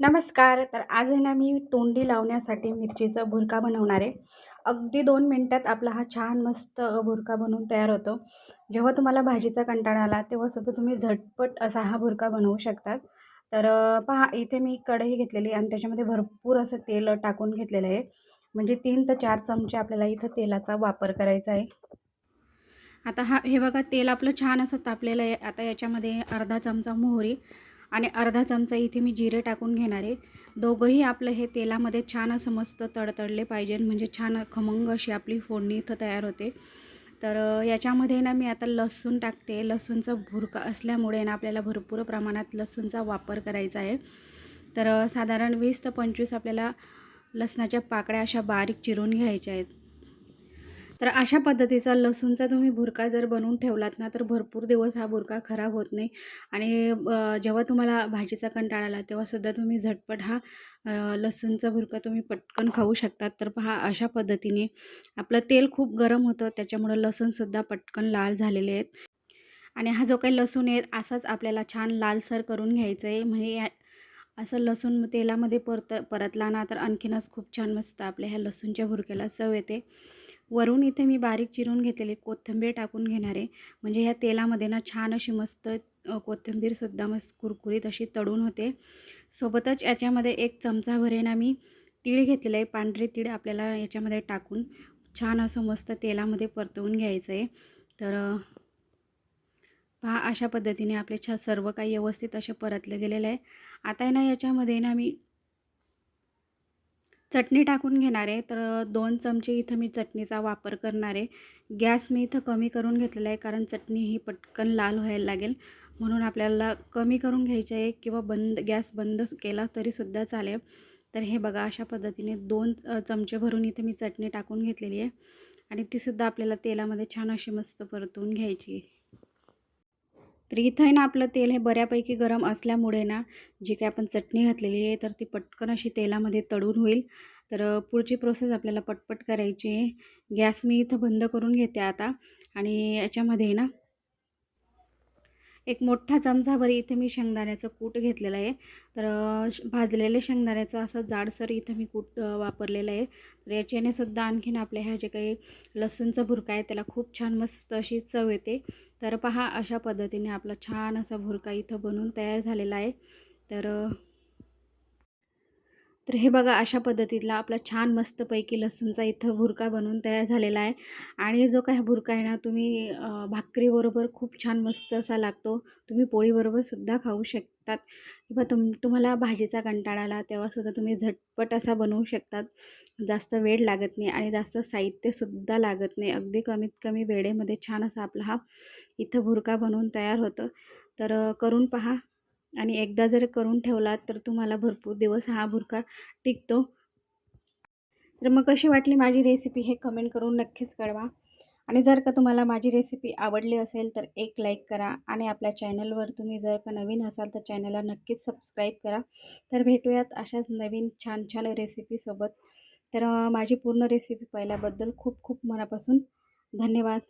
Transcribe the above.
नमस्कार तर आज आहे ना मी तोंडी लावण्यासाठी मिरचीचा भुरका बनवणार आहे. अगदी दोन मिनटात आपला हा छान मस्त भुरका बनवून तयार होतो. जेव्हा तुम्हाला भाजीचा कंटाळा आला तेव्हा सुद्धा तुम्ही झटपट असा हा भुरका बनवू शकतात. तर पहा इथे मी कढई घेतलेली आणि त्याच्यामध्ये भरपूर असं तेल टाकून घेतलेलं आहे. म्हणजे तीन ते चार चमचे आपल्याला इथं तेलाचा वापर करायचा आहे. आता हा हे बघा तेल आपलं छान असं तापलेलं आहे. आता याच्यामध्ये अर्धा चमचा मोहरी आणि अर्धा चमचा इथे मी जिरे टाकून घेणार आहे. दोघंही आपलं हे तेलामध्ये छान असं मस्त तडतडले पाहिजे. म्हणजे छान खमंग अशी आपली फोडणी इथं तयार होते. तर याच्यामध्ये ना मी आता लसूण टाकते. लसूणचा भुरका असल्यामुळे ना आपल्याला भरपूर प्रमाणात लसूणचा वापर करायचा आहे. तर साधारण वीस ते पंचवीस आपल्याला लसणाच्या पाकळ्या अशा बारीक चिरून घ्यायच्या आहेत. तर अशा पद्धतीचा लसूणचा तुम्ही भुरका जर बनवून ठेवलात ना तर भरपूर दिवस हा भुरका खराब होत नाही. आणि जेव्हा तुम्हाला भाजीचा कंटाळा आला तेव्हासुद्धा तुम्ही झटपट हा लसूणचा भुरका तुम्ही पटकन खाऊ शकतात. तर पहा अशा पद्धतीने आपलं तेल खूप गरम होतं त्याच्यामुळं लसूणसुद्धा पटकन लाल झालेले आहेत. आणि हा जो काही लसूण आहे असाच आपल्याला छान लालसर करून घ्यायचं आहे. म्हणजे या असं लसूण तेलामध्ये परत परतला ना तर आणखीनच खूप छान मस्त आपल्या ह्या लसूणच्या भुरक्याला चव येते. वरून इथे मी बारीक चिरून घेतलेली कोथिंबीर टाकून घेणार आहे. म्हणजे ह्या तेलामध्ये ना छान अशी मस्त कोथिंबीरसुद्धा मस्त कुरकुरीत अशी तळून होते. सोबतच याच्यामध्ये एक चमचा भरेना मी तीळ घेतलेलं आहे पांढरे तीळ आपल्याला याच्यामध्ये टाकून छान असं मस्त तेलामध्ये परतवून घ्यायचं आहे. तर पहा अशा पद्धतीने आपले छ सर्व काही व्यवस्थित असे परतले गेलेलं आहे. आता आहे ना याच्यामध्ये ना मी चटणी टाकून घेणार आहे. तर दोन चमचे इथं मी चटणीचा वापर करणार आहे. गॅस मी इथं कमी करून घेतलेला आहे कारण चटणी ही पटकन लाल व्हायला लागेल. म्हणून आपल्याला कमी करून घ्यायची आहे किंवा बंद गॅस बंद केला तरीसुद्धा चालेल. तर हे बघा अशा पद्धतीने दोन चमचे भरून इथे मी चटणी टाकून घेतलेली आहे. आणि तीसुद्धा आपल्याला तेलामध्ये छान अशी मस्त परतून घ्यायची आहे. तर इथं आहे ना आपलं तेल हे बऱ्यापैकी गरम असल्यामुळे ना जी काही आपण चटणी घातलेली आहे तर ती पटकन अशी तेलामध्ये तळून होईल. तर पुढची प्रोसेस आपल्याला पटपट करायची आहे. गॅस मी इथं बंद करून घेते आता. आणि याच्यामध्ये ना एक मोठा चमचाभर इथे मी शेंगदाण्याचं कूट घेतलेलं आहे. तर श- भाजलेले शेंगदाण्याचं असं जाडसर इथं मी कूट वापरलेलं आहे. तर याच्याने सुद्धा आणखीन आपल्या ह्या जे काही लसूणचा भुरका आहे त्याला खूप छान मस्त अशी चव येते. तर पहा अशा पद्धतीने आपला छान असा भुरका इथं बनून तयार झालेला आहे. तर तर हे बघा अशा पद्धतीतला आपला छान मस्तपैकी लसूणचा इथं भुरका बनवून तयार झालेला आहे. आणि जो काही भुरका आहे ना तुम्ही भाकरीबरोबर खूप छान मस्त असा लागतो. तुम्ही पोळीबरोबर सुद्धा खाऊ शकतात. किंवा तुम तुम्हाला भाजीचा कंटाळा आला तेव्हासुद्धा तुम्ही झटपट असा बनवू शकतात. जास्त वेळ लागत नाही आणि जास्त साहित्यसुद्धा लागत नाही. अगदी कमीत कमी वेळेमध्ये छान असा आपला हा इथं भुरका बनवून तयार होतं. तर करून पहा. आणि एकदा जर करून ठेवलात तर तुम्हाला भरपूर दिवस हा भुरका टिकतो. तर मग कशी वाटली माझी रेसिपी हे कमेंट करून नक्कीच कळवा. आणि जर का तुम्हाला माझी रेसिपी आवडली असेल तर एक लाईक करा आणि आपल्या चॅनलवर तुम्ही जर का नवीन असाल तर चॅनलला नक्कीच सबस्क्राईब करा. तर भेटूयात अशाच नवीन छान छान रेसिपीसोबत तर माझी पूर्ण रेसिपी पाहिल्याबद्दल खूप खूप मनापासून धन्यवाद.